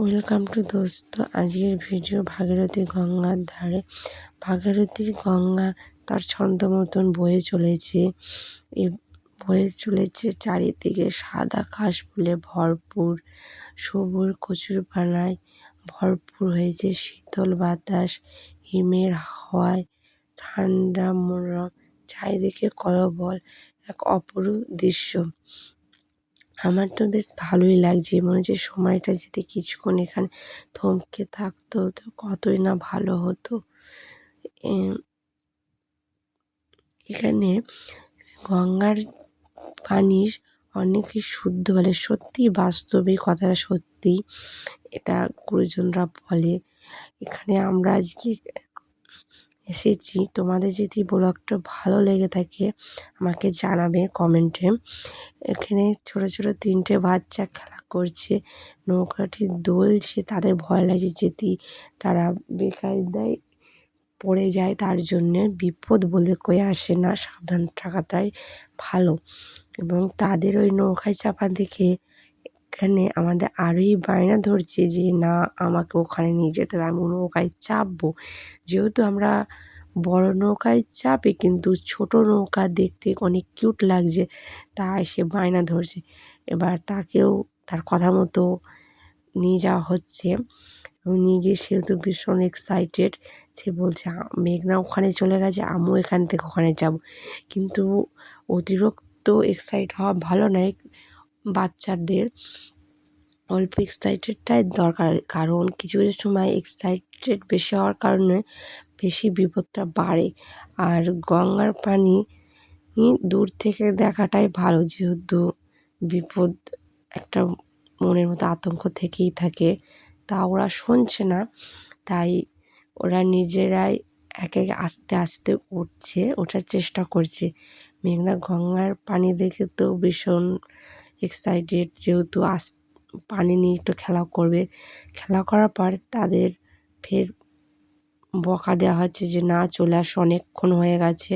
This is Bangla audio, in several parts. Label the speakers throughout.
Speaker 1: ওয়েলকাম টু দোস্ত, আজকের ভিডিও ভাগীরথী গঙ্গার ধারে। ভাগীরথীর গঙ্গা তার ছন্দ মতন বয়ে চলেছে। এ বয়ে চলেছে চারিদিকে সাদা ঘাস ফুলে ভরপুর সবুজ কচুরিপানায় ভরপুর হয়েছে শীতল বাতাস, হিমের হাওয়ায় ঠান্ডা মনোরম, চারিদিকে কলবল, এক অপরূপ দৃশ্য। আমার তো বেশ ভালোই লাগছে। মনে হচ্ছে সময়টা যদি কিছুক্ষণ এখানে থমকে থাকতো তো কতই না ভালো হতো। এখানে গঙ্গার পানি অনেকই শুদ্ধ বলে, সত্যি বাস্তবিক কথাটা সত্যি। এটা গুরুজনরা বলে। এখানে আমরা আজকে এসেছি। তোমাদের যদি ব্লগটা ভালো লেগে থাকে, আমাকে জানাবে কমেন্টে। এখানে ছোট ছোট তিনটে বাচ্চা খেলা করছে। নৌকাটি দোলছে তাদের ভয় লাগছে যদি তারা বেকায়দায় পড়ে যায়, তার জন্যে বিপদ বলে কয়ে আসে না। সাবধান থাকাটাই ভালো। এবং তাদের ওই নৌকায় চাপা দেখে এখানে আমাদের আরোই বায়না ধরছে যে, না, আমাকে ওখানে নিয়ে যেতে হবে, আমি নৌকায় চাপবো। যেহেতু আমরা বড় নৌকায় চাপে, কিন্তু ছোট নৌকা দেখতে অনেক কিউট লাগছে, তাই সে বায়না ধরছে। এবার তাকেও তার কথা মতো নিয়ে যাওয়া হচ্ছে। নিয়ে গিয়ে সেহেতু ভীষণ এক্সাইটেড সে বলছে মেঘনা ওখানে চলে গেছে, আমিও এখান থেকে ওখানে যাব। কিন্তু অতিরিক্ত এক্সাইট হওয়া ভালো নয়। বাচ্চাদের অল্প এক্সাইটেডটাই দরকার। কারণ কিছু কিছু সময় এক্সাইটেড বেশি হওয়ার কারণে বেশি বিপদটা বাড়ে। আর গঙ্গার পানি দূর থেকে দেখাটাই ভালো, যেহেতু বিপদ একটা মনের মতো আতঙ্ক থেকেই থাকে। তা ওরা শুনছে না, তাই ওরা নিজেরাই এক আস্তে আস্তে উঠছে, ওঠার চেষ্টা করছে। মেঘনা গঙ্গার পানি দেখে তো ভীষণ এক্সাইটেড যেহেতু আস, পানি নিয়ে একটু খেলা করবে। খেলা করার পর তাদের ফের বকা দেওয়া হচ্ছে যে, না, চলে আসো, অনেকক্ষণ হয়ে গেছে।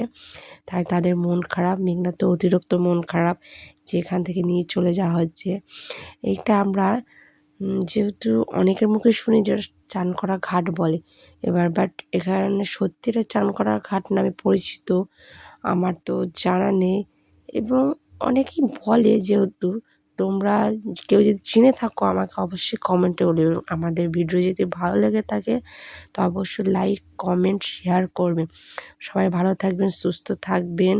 Speaker 1: তাই তাদের মন খারাপ মেঘনা তো অতিরিক্ত মন খারাপ যে এখান থেকে নিয়ে চলে যাওয়া হচ্ছে। এইটা আমরা যেহেতু অনেকের মুখে শুনি যে, চান করা ঘাট বলে। এবার বাট এখানে সত্যিটা চান করা ঘাট নামে পরিচিত, আমার তো জানা নেই। এবং অনেকেই বলে যেহেতু তোমরা কেউ যদি চিনে থাকো আমাকে অবশ্যই কমেন্টে বলবে আমাদের ভিডিও যদি ভালো লেগে থাকে, তো অবশ্যই লাইক কমেন্ট শেয়ার করবেন সবাই ভালো থাকবেন, সুস্থ থাকবেন।